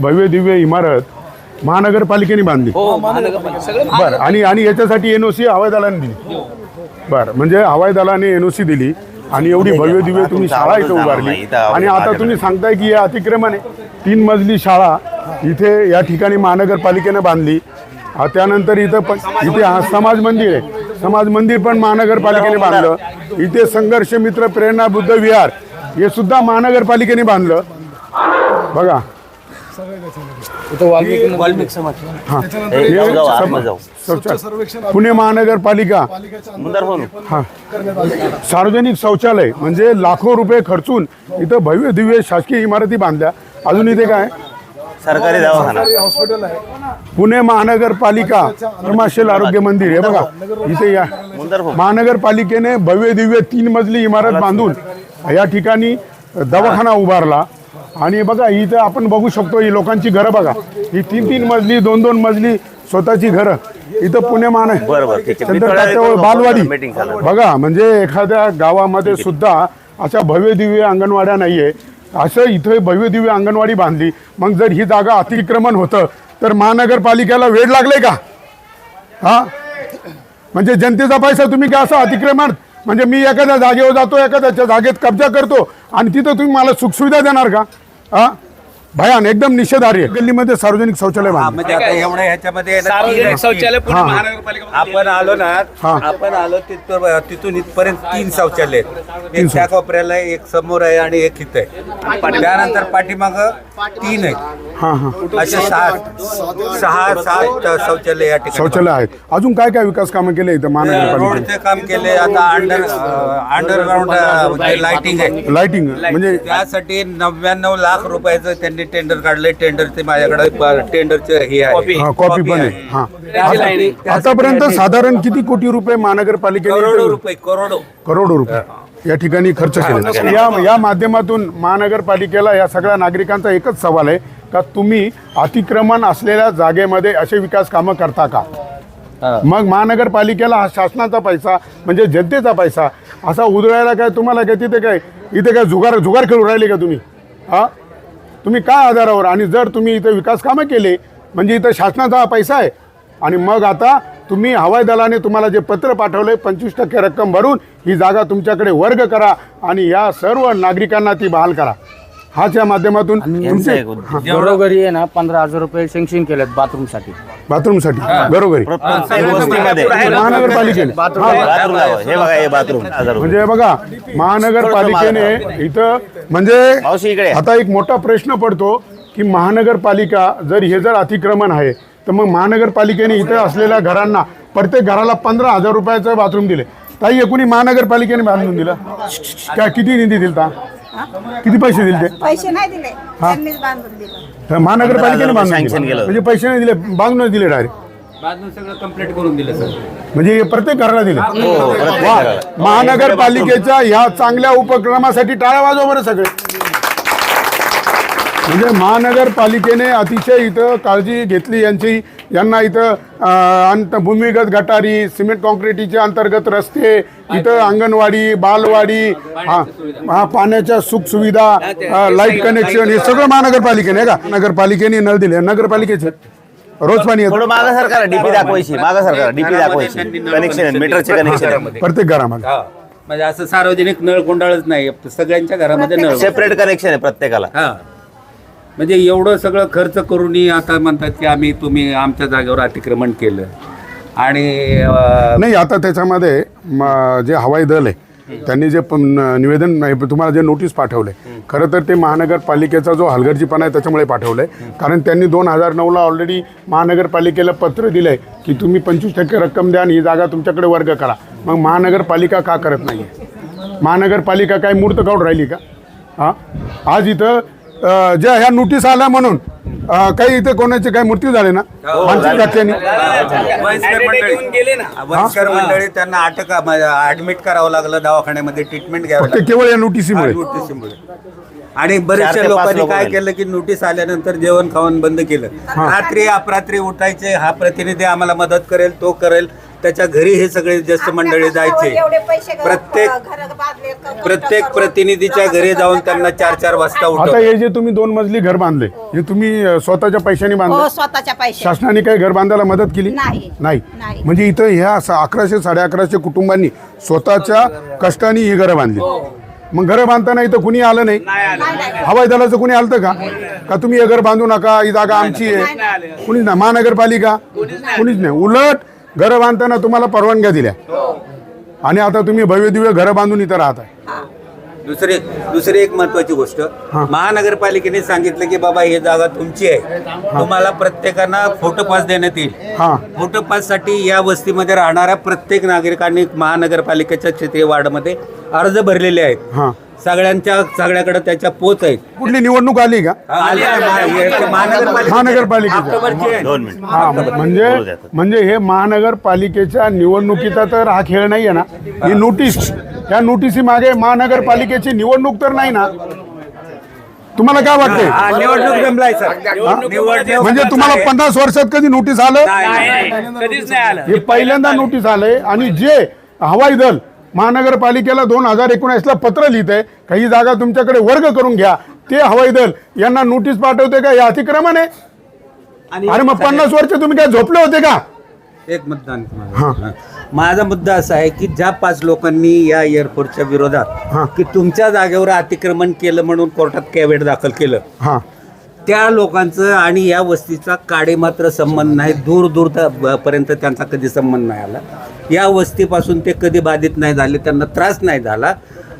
भव्य दिव्य इमारत महानगरपालिकेने बांधली. हो महानगरपालिका. सगळे बरं आणि आणि याच्यासाठी एन ओ सी हवाई दलाने दिली. बरं म्हणजे हवाई दलाने एन ओ सी दिली आणि एवढी भव्य दिव्य तुम्ही शाळा इथं उभारली. आणि आता तुम्ही सांगताय की हे अतिक्रमण आहे तीन मजली शाळा इथे या ठिकाणी महानगरपालिकेने बांधली. हा, त्यानंतर इथं पण इथे हा समाज मंदिर आहे. समाज मंदिर पण महानगरपालिकेने बांधलं. इथे संघर्ष मित्र प्रेरणा बुद्ध विहार हे सुद्धा महानगरपालिकेने बांधलं. बघा. इथं वाल्मिकी वाल्मिकी समाज हा. हे. जाऊ, जाऊ, आतमध्ये जाऊ. शौचालय पुणे महानगरपालिका. मुंदर हा. सार्वजनिक शौचालय म्हणजे लाखो रुपये खर्चून इथं भव्य दिव्य शासकीय इमारती बांधल्या. अजून इथे काय? सरकारी दवाखाना. पुणे महानगरपालिका धर्माशील आरोग्य मंदिर. हे बघा इथे या. मुंदर हो. महानगरपालिकेने भव्य दिव्य तीन मजली इमारत बांधून या ठिकाणी दवाखाना उभारला. आणि बघा इथं आपण बघू शकतो ही लोकांची घरं बघा. ही तीन तीन मजली दोन दोन मजली स्वतःची घरं. इथं पुणे ठीक आहे. मी थोड्या वेळ बालवाडी. झालं. बघा म्हणजे एखाद्या गावामध्ये सुद्धा अशा भव्य दिव्य अंगणवाड्या नाहीये. असं इथे भव्य दिव्य अंगणवाडी बांधली. मग जर ही जागा अतिक्रमण होतं तर महानगरपालिकेला वेळ लागले का? हा? म्हणजे जनतेचा पैसा तुम्ही काय असं अतिक्रमण? म्हणजे मी एखाद्या जागेवर जातो एखाद्याच्या जागेत कब्जा करतो आणि तिथं तुम्ही मला सुखसुविधा देणार का? हा भयान एकदम निषेधार्ह आहे. गल्लीमध्ये सार्वजनिक शौचालय बांधलं. म्हणजे आता एवढ्या ह्याच्यामध्ये आहे ना, सार्वजनिक तीन- शौचालय पुणे हा. महानगरपालिका आपण आलो ना हा. आपण आलो तिथं तिथून इथपर्यंत तीन शौचालय आहेत. एक त्या कोपऱ्याला आहे, एक समोर आहे आणि एक इथं आहे. त्यानंतर पाठीमाग तीन आहेत. हां हां. असे सहा सहा सात शौचालय या ठिकाणी. शौचालय आहेत. अजून काय काय विकास कामं केले इथं महानगरपालिकेने रोडचे काम केले आता अंडर अंडरग्राऊंड लाइटिंग आहे. लाइटिंग म्हणजे त्यासाठी नव्याण्णव लाख रुपयाचं त्यांनी टेंडर काढलंय. टेंडरचे माझ्याकडे टेंडरचे हे आहे. हा, कॉपी पण आहे. हा. त्याची लाईन आहे. आतापर्यंत साधारण किती कोटी रुपये महानगरपालिकेने करोडो रुपये करोडो. करोडो रुपये. या ठिकाणी खर्च केले. या या माध्यमातून महानगरपालिकेला या सगळ्या नागरिकांचा एकच सवाल आहे का तुम्ही अतिक्रमण असलेल्या जागेमध्ये असे विकास कामं करता का? मग महानगरपालिकेला हा शासनाचा पैसा म्हणजे जनतेचा पैसा असा उधळायला काय तुम्हाला काय तिथे काय इथे काय जुगार जुगार खेळून राहिले का तुम्ही? हा? तुम्ही काय आधारावर? आणि जर तुम्ही इथं विकास कामं केले म्हणजे इथं शासनाचा हा पैसा आहे आणि मग आता तुम्ही हवाई दलाने तुम्हाला जे पत्र पाठवलंय पंचवीस टक्के रक्कम भरून ही जागा तुमच्याकडे वर्ग करा आणि या सर्व नागरिकांना ती बहाल करा. हाच या माध्यमातून यांचं तुमचे एक उद्योग. हा, घरोघरी आहे ना पंधरा हजार रुपये सँक्शन केलेत बाथरूमसाठी. बाथरूमसाठी. बरोबर. प्रत्येक वस्तीमध्ये. महानगरपालिकेने. हा, बाथरूम लावा. हे बघा हे बाथरूम. हजार रुपये. म्हणजे बघा महानगरपालिकेने इथं म्हणजे मावशी इकडे. आता एक मोठा प्रश्न पडतो की महानगरपालिका जर हे जर अतिक्रमण आहे तर मग महानगरपालिकेने इथं असलेल्या घरांना प्रत्येक घराला पंधरा हजार रुपयाचं बाथरूम दिले. ताई एकूणी महानगरपालिकेने बांधून दिलं? काय किती निधी दिलता? किती पैसे दिले ते? पैसे नाही दिले. त्यांनीच बांधून दिलं. तर महानगरपालिकेने बांधून Sanction दिलं केलं. म्हणजे पैसे नाही दिले बांधून दिले डायरेक्ट बांधून सगळं कंप्लीट करून दिलं सर. म्हणजे हे प्रत्येक घराला दिले. हो, प्रत्येक वा. घराला. महानगरपालिकेच्या ह्या चांगल्या उपक्रमासाठी टाळ्या वाजवा बरं सगळे. म्हणजे महानगरपालिकेने अतिशय इथं काळजी घेतली यांची. यांना इथं अंत भूमिगत गटारी सिमेंट कॉन्क्रिटीचे अंतर्गत रस्ते इथं अंगणवाडी बालवाडी हा हा पाण्याच्या सुख सुविधा लाइट कनेक्शन हे सगळं महानगरपालिकेने का? नगरपालिकेने नळ दिले. नगरपालिकेचे. रोज पाणी येतं. थोडं मागा सरकार डीपी दाखवायची मागा सरकार डीपी दाखवायची. कनेक्शन मीटरचे कनेक्शन. प्रत्येक घरामध्ये. हा. म्हणजे असं सार्वजनिक नळ कोंडाळच नाही. सगळ्यांच्या घरामध्ये नळ सेपरेट कनेक्शन आहे प्रत्येकाला. हा. म्हणजे एवढं सगळं खर्च करूनही आता म्हणतात की आम्ही तुम्ही आमच्या जागेवर अतिक्रमण केलं. आणि अं, नाही आता त्याच्यामध्ये म- जे हवाई दल आहे त्यांनी जे पण निवेदन नाही, तुम्हाला जे नोटीस पाठवले खरं तर ते महानगरपालिकेचा जो हलगर्जीपणा आहे त्याच्यामुळे पाठवलंय. कारण त्यांनी दोन हजार नऊला ऑलरेडी महानगरपालिकेला पत्र दिलंय की तुम्ही पंचवीस टक्के रक्कम द्या आणि ही जागा तुमच्याकडे वर्ग करा. मग महानगरपालिका का करत नाही महानगरपालिका काय मूर्त काढून राहिली का? हा? आज इथं ज्या ह्या नोटीस आल्या म्हणून काही इथे कोणाचे काही मृत्यू झाले ना? मानसिक धक्क्याने वयस्कर मंडळी. त्यांना अटक ऍडमिट करावं लागलं दवाखान्यामध्ये ट्रीटमेंट घ्यावं केवळ या नोटिसीमुळे लागलं आणि बरेचशा लोकांनी लोकं काय. केलं की नोटीस आल्यानंतर जेवण खावण बंद केलं. रात्री अपरात्री उठायचे हा प्रतिनिधी आम्हाला मदत करेल तो करेल. त्याच्या घरी हे सगळे ज्येष्ठ मंडळी जायचे. प्रत्येक घरं बांधले, क- प्रत्येक प्रतिनिधीच्या घरी जाऊन त्यांना चार चार वाजता आता हे जे तुम्ही दोन मजली घर बांधले हे. तुम्ही अ, स्वतःच्या पैशाने हो बांधले स्वतःच्या पैसे शासनाने काही घर बांधायला मदत केली? नाही. म्हणजे इथं ह्या अकराशे साडे अकराशे कुटुंबांनी स्वतःच्या कष्टाने ही घरं बांधली. मग घरं बांधताना इथं कुणी आलं नाही? हवाई दलाचं कुणी आलं का? का तुम्ही हे घर बांधू नका? ही जागा आमची आहे. कुणीच नाही. महानगरपालिका? कुणीच नाही उलट घरं बांधताना तुम्हाला परवानग्या दिल्या. आणि आता तुम्ही भव्य दिव्य घरं बांधून इथं राहत आहे दुसरी दुसरी एक महत्वाची गोष्ट. महानगरपालिकेने सांगितलं की बाबा ही जागा तुमची आहे. तुम्हाला प्रत्येकांना फोटो पास देण्यात येईल. फोटो पाससाठी या वस्तीमध्ये राहणाऱ्या प्रत्येक नागरिकांनी महानगरपालिकेच्या क्षेत्रीय वार्डमध्ये अर्ज भरलेले आहेत. हां. सगळ्यांच्या सगळ्याकडे त्याच्या पोच आहेत. कुठली निवडणूक आली का? आले आहे. महा- महानगरपालिका महानगरपालिकेच्या. ऑक्टोबरची आहे. दोन मिनिट. हा म्हणजे म्हणजे हे महानगरपालिकेच्या निवडणुकीचा तर हा खेळ नाही आहे ना. ही नोटीस या नोटिसी मागे महानगरपालिकेची निवडणूक तर नाही ना. तुम्हाला काय वाटतंय? हा, निवडणूक जमलाय सर. निवडणूक म्हणजे तुम्हाला. पन्नास वर्षात कधी नोटीस आलं? कधीच नाही आलं. हे पहिल्यांदा नोटीस आलंय आणि जे हवाई दल महानगरपालिकेला दोन हजार एकोणीसला पत्र लिहित आहे काही जागा तुमच्याकडे वर्ग करून घ्या. ते हवाई दल यांना नोटीस पाठवते का? हे अतिक्रमण. आहे अरे मग पन्नास वर्ष तुम्ही काय झोपले होते का? एक मतदान. माझा. मुद्दा असा आहे की ज्या पाच लोकांनी या एअरपोर्टच्या. विरोधात की तुमच्या जागेवर अतिक्रमण केलं म्हणून कोर्टात कॅवेट दाखल केलं. हा. त्या लोकांचं आणि या वस्तीचा काडे मात्र संबंध नाही. दूर दूर पर्यंत त्यांचा कधी संबंध नाही आला. या वस्तीपासून ते कधी बाधित नाही झाले त्यांना त्रास नाही झाला.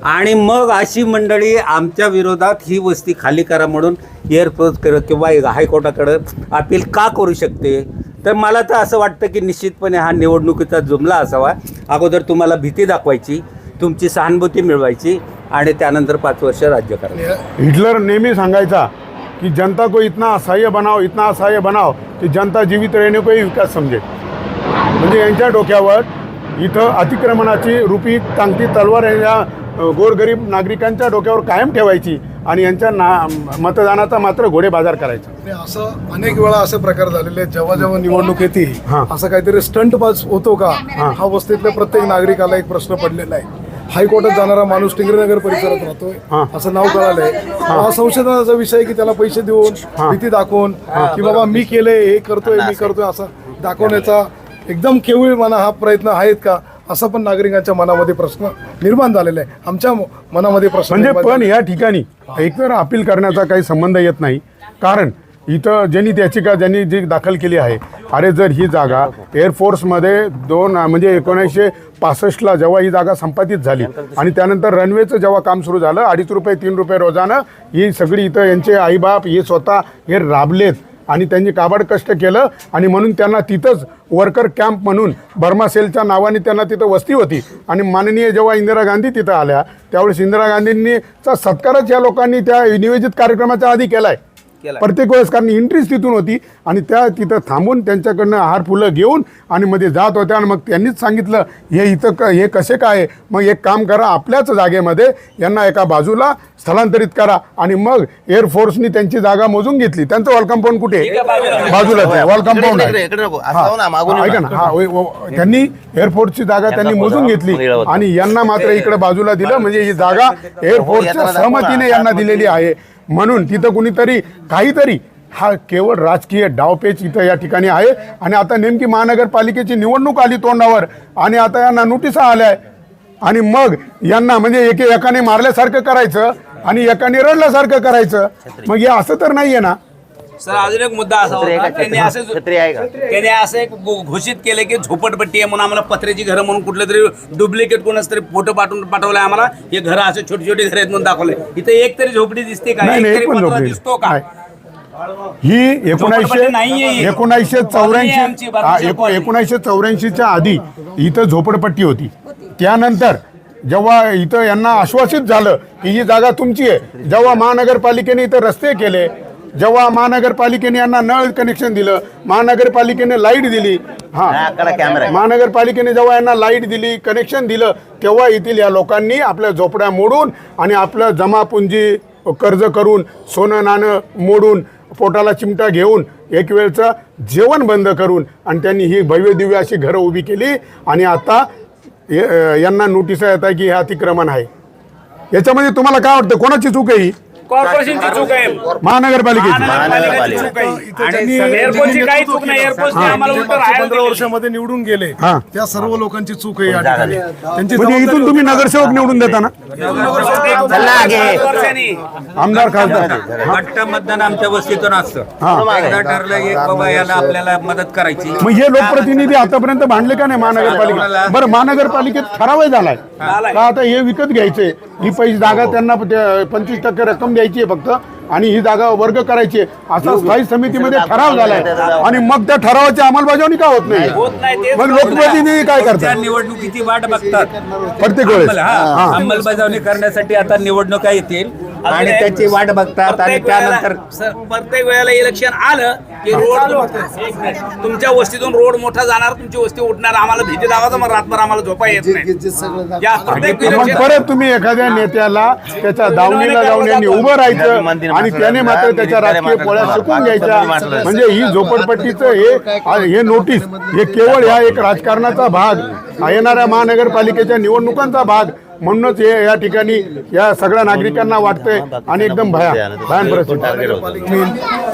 आणि मग अशी मंडळी आमच्या विरोधात ही वस्ती खाली करा म्हणून एअरपोर्ट किंवा हायकोर्टाकडं अपील का करू शकते? तर मला तर असं वाटतं की निश्चितपणे हा निवडणुकीचा जुमला असावा. अगोदर तुम्हाला भीती दाखवायची तुमची सहानुभूती मिळवायची आणि त्यानंतर पाच वर्ष राज्य करायचं. हिटलर नेहमी सांगायचा कि जनता को इतना असहाय्य बनाओ इतना असहाय्य बनाओ कि जनता जीवित रहने को ही विकास समजे म्हणजे यांच्या डोक्यावर इथं अतिक्रमणाची रूपी टांगती तलवार या गोरगरीब नागरिकांच्या डोक्यावर कायम ठेवायची आणि यांच्या ना मतदानाचा मात्र घोडे बाजार करायचा. असं अनेक वेळा असे प्रकार झालेले आहेत. जेव्हा जेव्हा निवडणूक येते हा. असं काहीतरी स्टंट पास होतो का? हा. वस्तीतल्या प्रत्येक नागरिकाला एक प्रश्न पडलेला आहे. हायकोर्टात जाणारा माणूस टिंगरेनगर परिसरात हा. राहतोय असं नाव कळालंय. हा संशोधनाचा विषय की त्याला पैसे देऊन भीती दाखवून की बाबा मी केलंय हे करतोय मी करतोय असं दाखवण्याचा एकदम केवळ मना हा प्रयत्न आहेत का? असा पण नागरिकांच्या मनामध्ये प्रश्न निर्माण झालेला आहे. आमच्या मनामध्ये प्रश्न म्हणजे निर्माण पण या ठिकाणी एकतर अपील करण्याचा काही संबंध येत नाही. कारण इथं ज्यांनी याचिका ज्यांनी जी दाखल केली आहे अरे जर ही जागा एअरफोर्समध्ये दोन म्हणजे एकोणीसशे पासष्टला जेव्हा ही जागा संपादित झाली आणि त्यानंतर रनवेचं जेव्हा काम सुरू झालं अडीच रुपये तीन रुपये रोजानं ही सगळी इथं यांचे आईबाप हे स्वतः हे राबलेत आणि त्यांनी काबाड कष्ट केलं आणि म्हणून त्यांना तिथंच वर्कर कॅम्प म्हणून बर्मा सेलच्या नावाने त्यांना तिथं वस्ती होती. आणि माननीय जेव्हा इंदिरा गांधी तिथं आल्या त्यावेळेस इंदिरा गांधींनीचा सत्कारच या लोकांनी त्या नियोजित कार्यक्रमाच्या आधी केला आहे प्रत्येक वेळेस कारण एंट्रीच तिथून होती आणि त्या तिथं थांबून त्यांच्याकडनं हार फुलं घेऊन आणि मध्ये जात होत्या आणि मग त्यांनीच सांगितलं हे इथं क हे कसे काय आहे? मग एक काम करा आपल्याच जागेमध्ये यांना एका बाजूला स्थलांतरित करा आणि मग एअरफोर्सनी त्यांची जागा मोजून घेतली. त्यांचं वॉल कंपाऊंड कुठे आहे? वॉल कंपाऊंड आहे. इकडे नको. असं जाऊ ना, मागून हा, ऐका ना. हा त्यांनी एअरफोर्सची जागा त्यांनी मोजून घेतली आणि यांना मात्र इकडे बाजूला दिलं. म्हणजे ही जागा एअरफोर्सच्या सहमतीने यांना दिलेली आहे. म्हणून तिथं कुणीतरी काहीतरी हा केवळ राजकीय डावपेच इथं या ठिकाणी आहे. आणि आता नेमकी महानगरपालिकेची निवडणूक आली तोंडावर आणि आता यांना नोटिसा आल्या आणि मग यांना म्हणजे एके एकाने मारल्यासारखं करायचं आणि एकाने रडल्यासारखं करायचं. मग हे असं तर नाही आहे ना? सर अजून एक मुद्दा असा होता का? त्यांनी असं छत्री आहे का? त्याने असं एक घो- घोषित केलं की झोपडपट्टी आहे म्हणून आम्हाला पत्र्याची घरं म्हणून कुठलं तरी डुप्लिकेट कोणाच तरी फोटो पाठवून पाठवलाय आम्हाला हे घरं असे छोटी छोटी घरं आहेत म्हणून दाखवले इथे एक तरी झोपडी दिसते का नाही एक नाही तरी एक पण पत्रा झोपडी दिसतो का नाही. ही एकोणीसशे नाहीये ही. एकोणीसशे झोपडी आहे आमची, चौऱ्याऐंशी एको-. एकोणीसशे चौऱ्याऐंशीच्या आधी इथं झोपडपट्टी होती त्यानंतर जेव्हा इथं यांना आश्वासित झालं की ही जागा तुमची आहे जेव्हा महानगरपालिकेने इथं रस्ते केले जेव्हा महानगरपालिकेने यांना नळ कनेक्शन दिलं महानगरपालिकेने लाइट दिली हा. महानगरपालिकेने जेव्हा यांना लाइट दिली कनेक्शन दिलं तेव्हा येथील या लोकांनी आपल्या झोपड्या मोडून आणि आपलं जमापुंजी कर्ज करून सोनं नाणं मोडून पोटाला चिमटा घेऊन एक वेळचं जेवण बंद करून आणि त्यांनी ही भव्य दिव्य अशी घरं उभी केली आणि आता यांना नोटीस येत आहे की हे अतिक्रमण आहे. याच्यामध्ये तुम्हाला काय वाटतं? कोणाची चूक आहे ही? कॉर्पोरेशनची चूक आहे. महानगरपालिकेची. महानगरपालिकेची चूक आहे. इथे त्यांनी- एअरपोर्टची काही चूक नाही. एअरपोर्टने आम्हाला उलटं मागच्या राहायला पंधरा दिलं. वर्षामध्ये निवडून गेले. हा. त्या सर्व लोकांची चूक आहे या ठिकाणी. त्यांची म्हणजे इथून जबाबदारी तुम्ही नगरसेवक निवडून देता ना. वर्षांनी. आमदार खासदार. गट्ट मतदान आमच्या वस्तीतून असतं. हा. एकदा ठरलं एक बाबा याला आपल्याला मदत करायची. मग हे लोकप्रतिनिधी आतापर्यंत भांडले का नाही महानगरपालिका बरं महानगरपालिकेत ठराव झालाय. का आता हे विकत घ्यायचे? ही पैसे जागा त्यांना पंचवीस टक्के रक्कम द्यायची आहे फक्त. आणि ही जागा वर्ग करायची आहे. असा स्थायी समितीमध्ये ठराव झालाय. आणि मग त्या ठरावाची अंमलबजावणी का होत नाही? होत नाही तेच मग लोकप्रतिनिधी काय करतात? निवडणुकीची वाट बघतात. प्रत्येक वेळेस. अंमल-. अंमलबजावणी करण्यासाठी आता निवडणुका येतील. आणि त्याची वाट बघतात आणि त्यानंतर सर, प्रत्येक वेळेला इलेक्शन आलं की रोड एक मिनिट. तुमच्या वस्तीतून रोड मोठा जाणार तुमची वस्ती उठणार आम्हाला भीती दावाचा मग रातभर आम्हाला झोपा येत नाही. परत तुम्ही एखाद्या नेत्याला त्याच्या दावणीला जाऊन यांनी उभं राहायचं आणि त्याने मात्र त्याच्या राजकीय पोळ्या शिकून घ्यायच्या. म्हणजे ही झोपडपट्टीचं हे हे नोटीस हे केवळ ह्या एक राजकारणाचा भाग येणाऱ्या महानगरपालिकेच्या निवडणुकांचा भाग म्हणूनच हे या ठिकाणी या सगळ्या नागरिकांना वाटतंय आणि एकदम भया भयान परिस्थिती.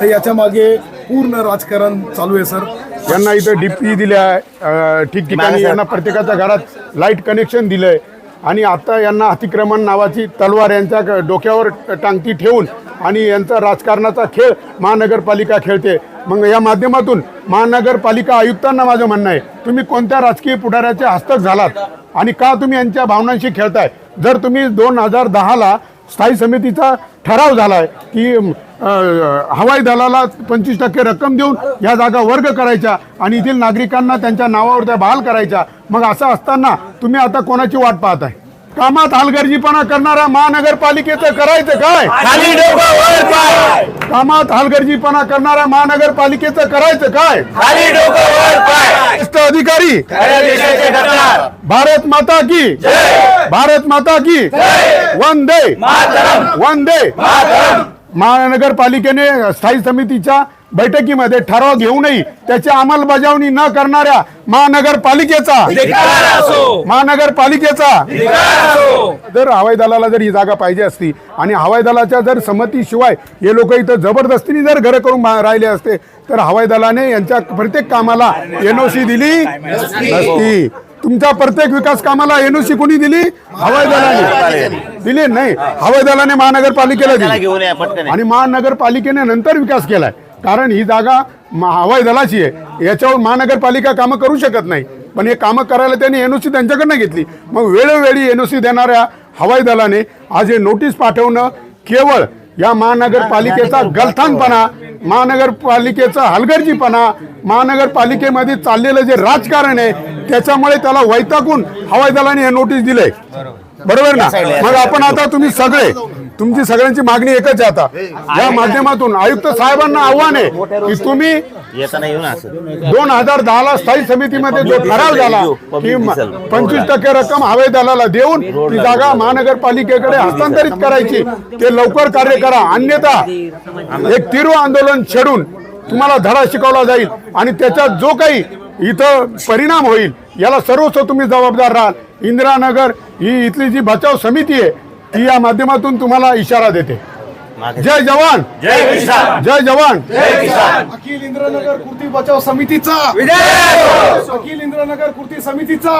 तर याच्या मागे पूर्ण राजकारण चालू आहे सर. यांना इथं डीपी दिल्या अं, ठिकठिकाणी यांना प्रत्येकाच्या घरात लाइट कनेक्शन दिलंय. आणि आता यांना अतिक्रमण नावाची तलवार यांच्या क- डोक्यावर टांगती ठेवून आणि यांचा राजकारणाचा खेळ महानगरपालिका खेळते. मग या माध्यमातून महानगरपालिका आयुक्तांना माझं म्हणणं आहे तुम्ही कोणत्या राजकीय पुढाऱ्याचे हस्तक झालात आणि का तुम्ही यांच्या भावनांशी खेळताय? जर तुम्ही दोन हजार दहाला स्थायी समितीचा ठराव झालाय की हवाई दलाला पंचवीस टक्के रक्कम देऊन या जागा वर्ग करायच्या आणि येथील नागरिकांना त्यांच्या नावावर त्या बहाल करायच्या मग असं असताना तुम्ही आता कोणाची वाट पाहताय? कामात हलगर्जीपणा करणाऱ्या महानगरपालिकेचं करायचं काय? कामात हलगर्जीपणा करणाऱ्या महानगरपालिकेचं करायचं काय? अधिकारी भारत माता की भारत माता की वंदे. वंदे. महानगरपालिकेने स्थायी समितीच्या बैठकीमध्ये ठराव घेऊनही त्याची अंमलबजावणी न करणाऱ्या महानगरपालिकेचा. महानगरपालिकेचा. जर हवाई दलाला जर ही जागा पाहिजे असती आणि हवाई दलाच्या जर संमतीशिवाय हे लोक इथं जबरदस्तीने जर घरं करून राहिले असते तर हवाई दलाने यांच्या प्रत्येक कामाला एनओसी दिली नसती. तुमच्या प्रत्येक विकास कामाला एनओसी कोणी दिली? हवाई दलाने. दिली नाही. हवाई दलाने महानगरपालिकेला दिली. आणि महानगरपालिकेने नंतर विकास केलाय. कारण ही जागा हवाई दलाची आहे. याच्यावर महानगरपालिका कामं करू शकत नाही. पण हे कामं करायला त्यांनी एनओसी त्यांच्याकडनं घेतली. मग वेळोवेळी एनओसी देणाऱ्या हवाई दलाने आज हे नोटीस पाठवणं केवळ या महानगरपालिकेचा गलथानपणा महानगरपालिकेचा हलगर्जीपणा महानगरपालिकेमध्ये चाललेलं जे राजकारण आहे त्याच्यामुळे त्याला वैतागून हवाई दलाने हे नोटीस दिलंय. बरोबर ना? मग आपण आता तुम्ही सगळे तुमची सगळ्यांची मागणी एकच आहे आता. या माध्यमातून आयुक्त साहेबांना आव्हान आहे की तुम्ही येताना येऊन असं. दोन हजार दहाला स्थायी समितीमध्ये जो ठराव झाला की पंचवीस टक्के रक्कम हवाई दलाला देऊन ती जागा महानगरपालिकेकडे हस्तांतरित करायची. ते लवकर कार्य करा. अन्यथा एक तीव्र आंदोलन छेडून तुम्हाला धडा शिकवला जाईल आणि त्याच्यात जो काही इथं परिणाम होईल याला सर्वस्व तुम्ही जबाबदार राहाल. इंदिरानगर ही इथली जी बचाव समिती आहे ती या माध्यमातून तुम्हाला इशारा देते. जय जवान. जय किसान. जय जवान. अखिल इंद्रनगर कुर्ती बचाव समितीचा. अखिल इंद्रनगर कुर्ती समितीचा.